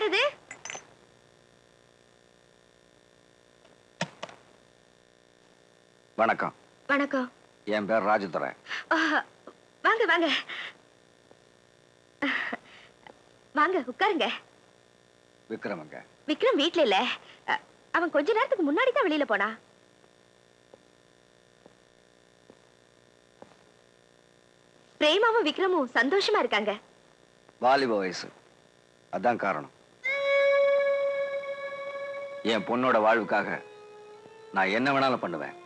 யார் இது வணக்கம். வணக்கம். என் பேர் ராஜதுரை வாங்க வாங்க. வாங்க உட்காருங்க. விக்ரமங்க. விக்ரம் வீட்ல இல்ல. அவன் கொஞ்ச நேரத்துக்கு முன்னாடி தான் வெளியில போனா பிரேமாவும் விக்ரமும் சந்தோஷமா இருக்காங்க. வாலிப வயசு. அதான் காரணம். என் பொண்ணோட வாழ்வுக்காக நான் என்ன வேணாலும் பண்ணுவேன்.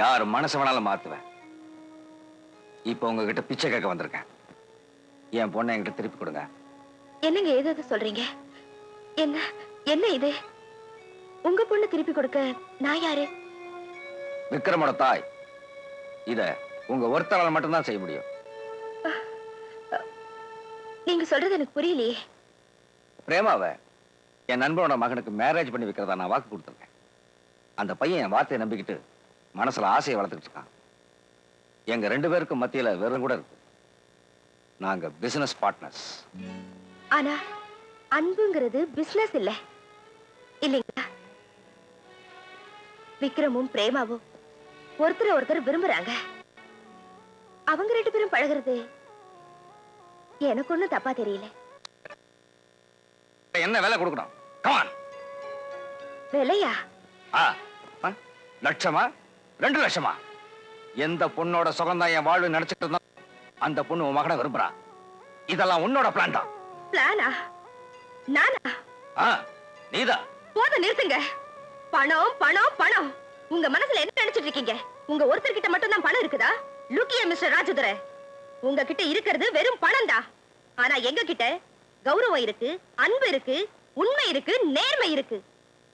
யார் மனசு வேணாலும் மாத்துவேன். இப்போ உங்ககிட்ட பிச்சை கேட்க வந்திருக்கேன். என் பொண்ணை என்கிட்ட திருப்பி கொடுங்க. என்னங்க ஏதோ ஏதோ சொல்றீங்க? என்ன என்ன இது? உங்க பொண்ணு திருப்பி கொடுக்க நான் யாரு? விக்ரமோட தாய். இத உங்க ஒருத்தரால் மட்டும்தான் செய்ய முடியும். நீங்க சொல்றது எனக்கு புரியலையே. பிரேமாவை என் நண்பனோட மகனுக்கு மேரேஜ் பண்ணி வைக்கிறதா நான் வாக்கு கொடுத்துருக்கேன். அந்த பையன் என் வார்த்தையை நம்பிக்கிட்டு மனசுல ஆசையை வளர்த்துக்கிட்டு இருக்கான். எங்க ரெண்டு பேருக்கும் மத்தியில வெறும் கூட இருக்கு. நாங்க பிசினஸ் பார்ட்னர்ஸ் ஆனா அன்புங்கிறது பிசினஸ் இல்ல. இல்லைங்களா? விக்ரமும் பிரேமாவும் ஒருத்தர் ஒருத்தர் விரும்புறாங்க. அவங்க ரெண்டு பேரும் பழகுறது எனக்கு ஒண்ணும் தப்பா தெரியல. என்ன வேலை கொடுக்கணும்? கமான் விலையா? லட்சமா? ரெண்டு லட்சமா? எந்த பொண்ணோட சுகந்தான் என் வாழ்வு நினைச்சிட்டு இருந்தா அந்த பொண்ணு உன் மகனை விரும்புறா. இதெல்லாம் உன்னோட பிளான் தான். பிளானா நானா? நீதான். போத நிறுத்துங்க. பணம் பணம் பணம். உங்க மனசுல என்ன நினைச்சிட்டு இருக்கீங்க? உங்க ஒருத்தர் கிட்ட மட்டும் தான் பணம் இருக்குதா? லுக்கிய மிஸ்டர் ராஜதுரை. உங்ககிட்ட இருக்கிறது வெறும் பணம் தான் ஆனா எங்க கிட்ட கௌரவம் இருக்கு அன்பு இருக்கு உண்மை இருக்கு நேர்மை இருக்கு.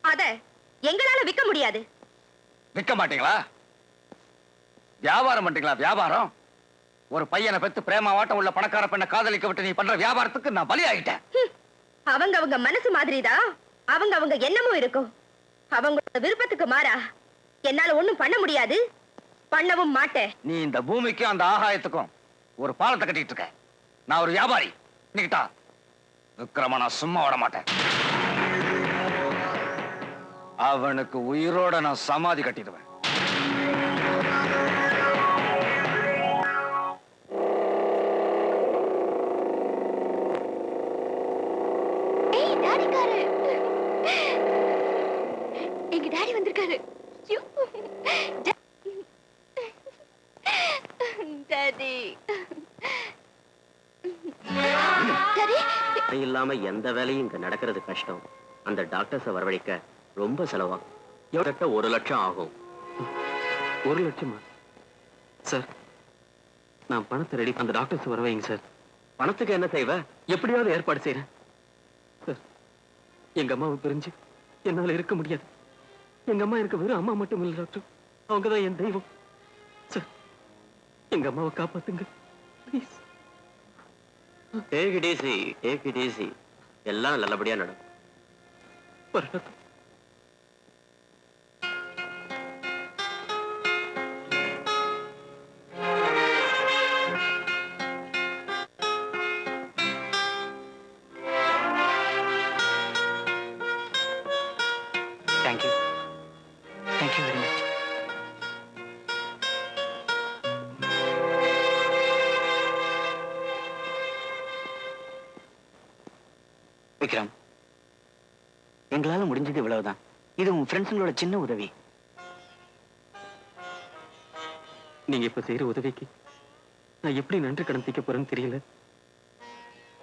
அத எங்களால விக்க முடியாது. விற்க மாட்டீங்களா? வியாபாரம் பண்றீங்களா வியாபாரம்? ஒரு பையனை பெத்து பிரேமாவாட்டம் உள்ள பணக்கார பெண்ணை காதலிக்க விட்டு நீ பண்ற வியாபாரத்துக்கு நான் பலியாயிட்டேன். ஹம், அவங்க அவங்க மனசு மாதிரிதான் அவங்க அவங்க எண்ணமும் இருக்கும். அவங்களோட விருப்பத்துக்கு மாறா. என்னால ஒண்ணும் பண்ண முடியாது. பண்ணவும் மாட்டேன். நீ இந்த பூமிக்கும் அந்த ஆகாயத்துக்கும் ஒரு பாலத்தை கட்டிட்டு இருக்க. நான் ஒரு வியாபாரி. நிக்கிட்டா. விக்ரம நான் சும்மா விட மாட்டேன். அவனுக்கு உயிரோட நான் சமாதி கட்டிடுவேன். எங்க டாடி வந்திருக்காரு. டாடி. இல்லாம எந்த வேலையும் இங்க நடக்கிறது கஷ்டம். அந்த டாக்டர்ஸை வரவழைக்க ரொம்ப செலவாகும். கிட்டத்தட்ட ஒரு லட்சம் ஆகும். ஒரு லட்சமா? சார் நான் பணத்தை ரெடி அந்த டாக்டர்ஸ் வர வைங்க சார். பணத்துக்கு என்ன செய்வ? எப்படியாவது ஏற்பாடு செய்றேன். சார் எங்க அம்மாவை பிரிஞ்சு என்னால இருக்க முடியாது. எங்க அம்மா எனக்கு வெறும் அம்மா மட்டும் இல்லை டாக்டர் அவங்க தான் என் தெய்வம். சார் எங்க அம்மாவை காப்பாத்துங்க please take it easy take it easy எல்லாம் நல்லபடியா நடக்கும். வரட்டும். எங்களால முடிஞ்சது இவ்வளவுதான். இது உன் ஃப்ரெண்ட்ஸுங்களோட சின்ன உதவி. நீங்க இப்ப செய்யற உதவிக்கு நான் எப்படி நன்றி கடன் தீக்க போறேன்னு தெரியல.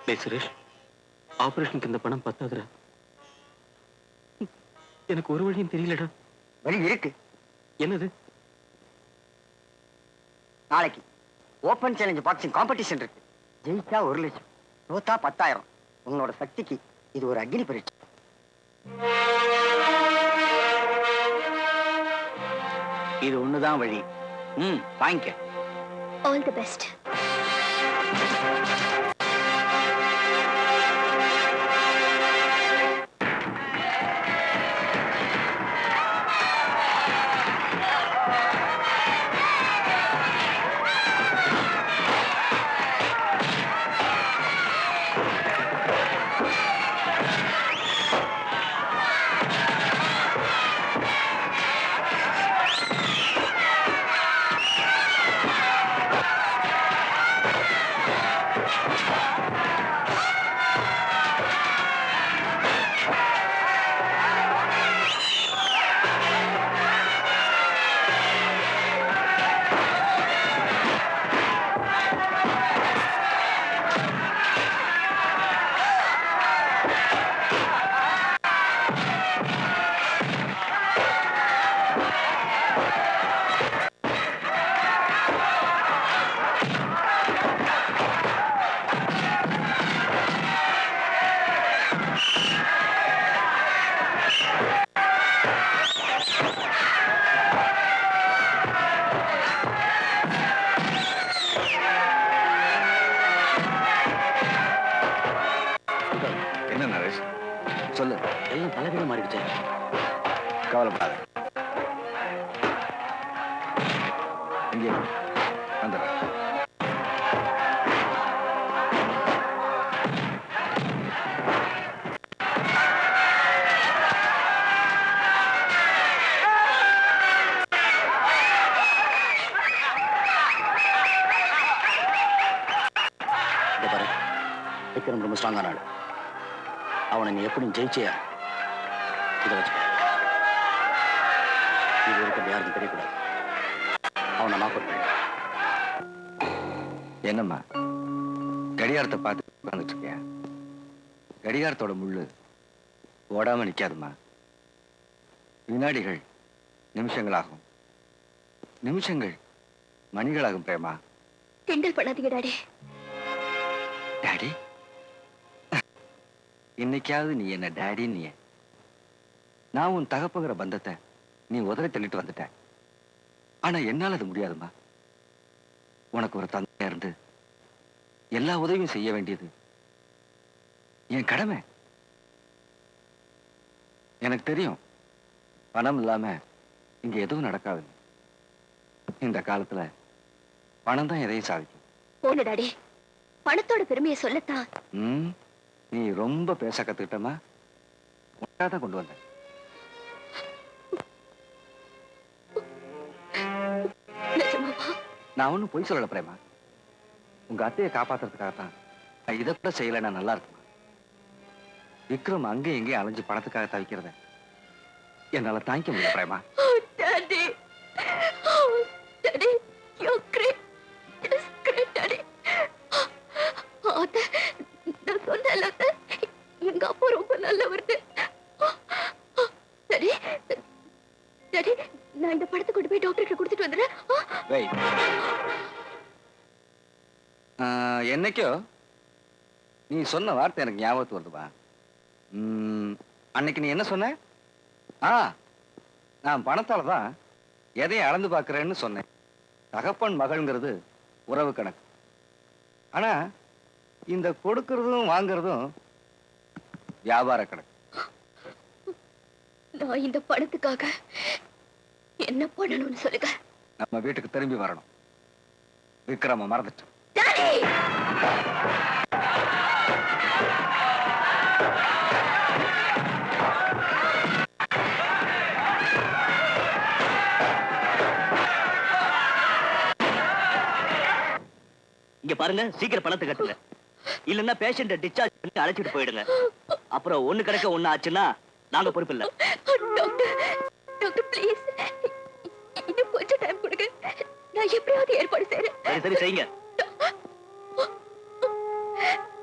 சுரேஷ் ஆபரேஷனுக்கு இந்த பணம் பத்தாதுடா. எனக்கு ஒரு வழியும் தெரியலடா. வழி இருக்கு. என்னது? நாளைக்கு ஓபன் சேலஞ்ச் பாக்ஸிங் காம்படிஷன் இருக்கு. ஜெயிச்சா ஒரு லட்சம் தோத்தா பத்தாயிரம். உன்னோட சக்திக்கு இது ஒரு அக்னி பரீட்சை. இது ஒண்ணுதான் வழி. ம் வாங்கிக்க. ஆல் தி பெஸ்ட் என்ன நரேஷ்? சொல்லு. எல்லாம் பலகீன மாறிடுச்சு கவலைப்படாத. இங்கே வந்துடுறேன். பாரு. விக்ரம் ரொம்ப ஸ்ட்ராங்கான ஆளு. அவனை நீ எப்படி ஜெயிச்சியா? இதை வச்சுக்க. இது இருக்கிறது யாருக்கும் தெரியக்கூடாது. அவனை நாக் அவுட் என்னம்மா? கடிகாரத்தை பார்த்து உட்கார்ந்துட்டு இருக்கியா? கடிகாரத்தோட முள்ளு ஓடாம நிக்காதும்மா. வினாடிகள் நிமிஷங்களாகும். நிமிஷங்கள் மணிகளாகும் பிரேமா. கிண்டல் பண்ணாதீங்க டாடி. டாடி இன்னைக்காவது நீ என்ன டாடின்னு நீ நான் உன் தகப்பங்கிற பந்தத்தை நீ உதறி தள்ளிட்டு வந்துட்ட ஆனா என்னால அது முடியாதும்மா. உனக்கு ஒரு தந்தையா இருந்து எல்லா உதவியும் செய்ய வேண்டியது என் கடமை. எனக்கு தெரியும் பணம் இல்லாம இங்க எதுவும் நடக்காது. இந்த காலத்துல பணம் தான் எதையும் சாதிக்கும். போன டாடி பணத்தோட பெருமையை சொல்லத்தான். நீ ரொம்ப பேச கத்துக்கிட்டமா உனக்காக கொண்டு வந்தேன். நான் ஒன்றும் பொய் சொல்லல பிரேமா. உங்க அத்தையை காப்பாத்துறதுக்காக தான் நான் இதை கூட செய்யலைன்னா நல்லா இருக்குமா? விக்ரம் அங்கேயும் இங்கேயும் அலைஞ்சு பணத்துக்காக தவிக்கிறத என்னால தாங்கிக்க முடியல பிரேமா. என்னைக்கோ? நீ சொன்ன வார்த்தை எனக்கு ஞாபகத்துக்கு வருதுப்பா. அன்னைக்கு நீ என்ன சொன்ன? ஆ நான் பணத்தால தான் எதையும் அளந்து பார்க்கறேன்னு சொன்னேன். தகப்பன் மகள்ங்கிறது உறவு கணக்கு. ஆனா இந்த கொடுக்கறதும் வாங்குறதும் வியாபார கணக்கு. நான் இந்த பணத்துக்காக என்ன பண்ணணும்னு சொல்லுங்க. நம்ம வீட்டுக்கு திரும்பி வரணும். விக்ரம மறந்துட்டு டாடி இங்க பாருங்க சீக்கிரம் பணத்தை கட்டுங்க. இல்லன்னா பேஷண்ட டிஸ்சார்ஜ் பண்ணி அழைச்சிட்டு போயிடுங்க. அப்புறம் ஒண்ணு கிடைக்க ஒண்ணு ஆச்சுன்னா நாங்க பொறுப்பு இல்ல. Doctor please. இன்னும் கொஞ்சம் டைம் கொடுங்க. நான் எப்படியாவது ஏற்பாடு சரி சரி செய்யுங்க.